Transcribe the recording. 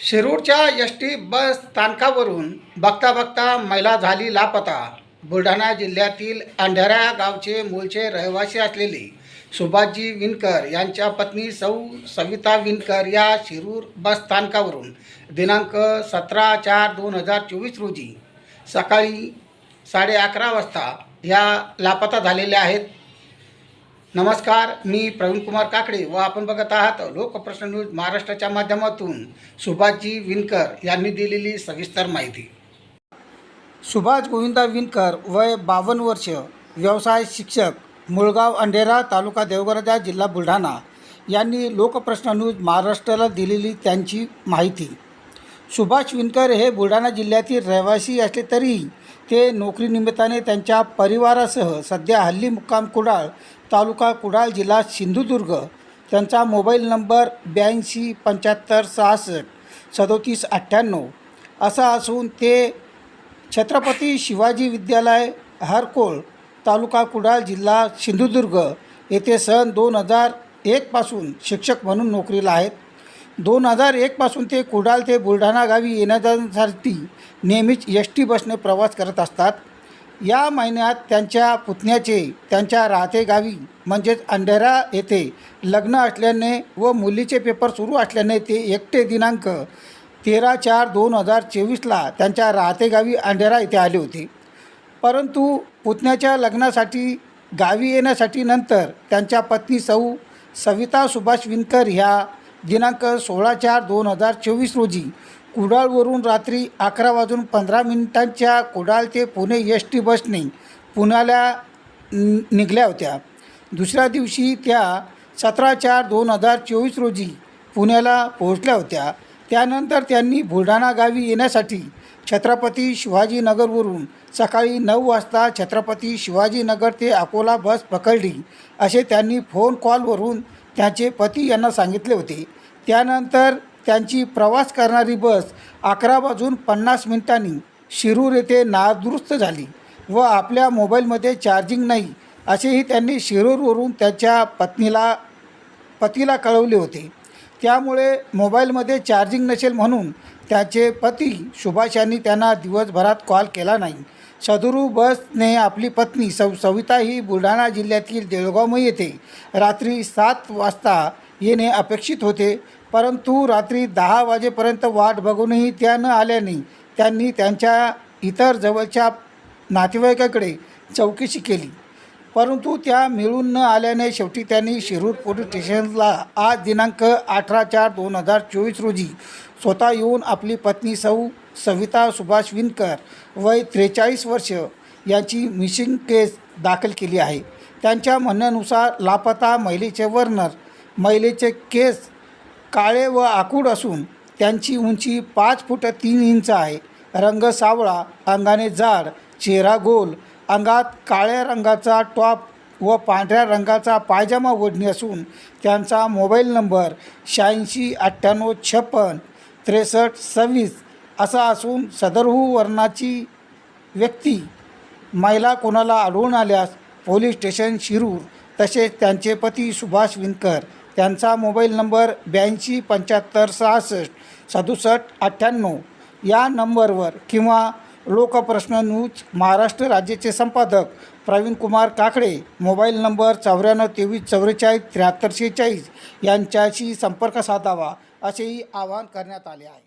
शिरूरच्या S T bus स्थानकावरून बघता बघता महिला झाली लापता. बुलढाणा जिल्ह्यातील अंधाऱ्या गावचे मूळचे रहिवासी असलेले सुभाषजी विणकर यांच्या पत्नी सौ सविता विणकर या शिरूर बस स्थानकावरून दिनांक सतरा चार दोन हजार चोवीस रोजी सकाळी साडे अकरा वाजता ह्या लापता झालेल्या आहेत. नमस्कार मी प्रवीणकुमार काकडे व आपण बघत आहात लोकप्रश्न न्यूज महाराष्ट्राच्या माध्यमातून. सुभाषजी विणकर यांनी दिलेली सविस्तर माहिती. सुभाष गोविंदा विणकर वय बावन्न वर्ष व्यवसाय शिक्षक मुळगाव अंढेरा तालुका देवगराजा जिल्हा बुलढाणा. यांनी लोकप्रश्न न्यूज महाराष्ट्राला दिलेली त्यांची माहिती. सुभाष विणकर हे बुलढाणा जिल्ह्यातील रहिवासी असले तरी ते नोकरीनिमित्ताने त्यांच्या परिवारासह सध्या हल्ली मुक्काम कुडाळ तालुका कुडाळ जिल्हा सिंधुदुर्ग. त्यांचा मोबाईल नंबर ब्याऐंशी पंच्याहत्तर सहासष्ट सदोतीस अठ्ठ्याण्णव. असा असून ते छत्रपती शिवाजी विद्यालय हरकोळ तालुका कुडाळ जिल्हा सिंधुदुर्ग येथे सन दोन हजार एकपासून शिक्षक म्हणून नोकरीला आहेत. दोन हजार एकपासून ते कुडाल ते बुलढाणा गावी येण्यासाठी नेहमीच एस टी बसने प्रवास करत असतात. या महिन्यात त्यांच्या पुतण्याचे त्यांच्या राहते गावी म्हणजेच अंढेरा येथे लग्न असल्याने व मुलीचे पेपर सुरू असल्याने ते एकटे दिनांक तेरा चार दोन हजार चोवीसला त्यांच्या राहते गावी अंढेरा येथे आले होते. परंतु पुतण्याच्या लग्नासाठी गावी येण्यासाठी नंतर त्यांच्या पत्नी सौ सविता सुभाष विनकर ह्या दिनांक सोळा चार दोन हजार चोवीस रोजी कुडाळवरून रात्री अकरा वाजून पंधरा मिनिटांच्या कुडाळ ते पुणे एस टी बसने पुण्याला निघल्या होत्या. दुसऱ्या दिवशी त्या सतरा चार दोन हजार चोवीस रोजी पुण्याला पोहोचल्या होत्या. त्यानंतर त्यांनी बुलढाणा गावी येण्यासाठी छत्रपती शिवाजीनगरवरून सकाळी नऊ वाजता छत्रपती शिवाजीनगर ते अकोला बस पकडली. असे त्यांनी फोन कॉलवरून त्यांचे पती यांना सांगितले होते. त्यानंतर त्यांची प्रवास करणारी बस अकरा वाजून पन्नास मिनिटांनी शिरूर येथे नादुरुस्त झाली व आपल्या मोबाईलमध्ये चार्जिंग नाही असेही त्यांनी शिरूरवरून त्याच्या पत्नीला पतीला कळवले होते. त्यामुळे मोबाईलमध्ये चार्जिंग नसेल म्हणून त्याचे पती सुभाष यांनी त्यांना दिवसभरात कॉल केला नाही. सदरू बसने आपली पत्नी सव सविता ही बुलढाणा जिल्ह्यातील देळगाव येथे रात्री सात वाजता येणे अपेक्षित होते परंतु रात्री दहा वाजेपर्यंत वाट बघूनही त्या न आल्याने त्यांनी त्यांच्या इतर जवळच्या नातेवाईकाकडे चौकशी केली. परंतु त्या मिळून न आल्याने शेवटी त्यांनी शिरूर पोलीस स्टेशनला आज दिनांक अठरा चार दोन हजार चोवीस रोजी स्वतः येऊन आपली पत्नी सौ सविता सुभाष विनकर वय त्रेचाळीस वर्ष यांची मिसिंग केस दाखल केली आहे. त्यांच्या म्हणण्यानुसार लापता महिलेचे वर्णर महिलेचे केस काळे व आकूड असून त्यांची उंची पाच फूट तीन इंच आहे. रंग सावळा अंगाने जाड चेहरा गोल अंगात काळ्या रंगाचा टॉप व पांढऱ्या रंगाचा पायजामा ओढणी असून त्यांचा मोबाईल नंबर शहाऐंशी अठ्ठ्याण्णव छप्पन त्रेसष्ट सव्वीस असा असून सदरहू वर्णाची व्यक्ती महिला कोणाला आढळून आल्यास पोलीस स्टेशन शिरूर तसेच त्यांचे पती सुभाष विनकर त्यांचा मोबाईल नंबर ब्याऐंशी पंच्याहत्तर सहासष्ट सदुसष्ट अठ्ठ्याण्णव या नंबरवर किंवा लोकप्रश्न न्यूज महाराष्ट्र राज्याचे संपादक प्रवीण कुमार काकडे मोबाईल नंबर चौऱ्याण्णव तेवीस चौवेचाळीस त्र्याहत्तर शेहेचाळीस यांच्याशी संपर्क साधावा असेही आवाहन करण्यात आले आहे.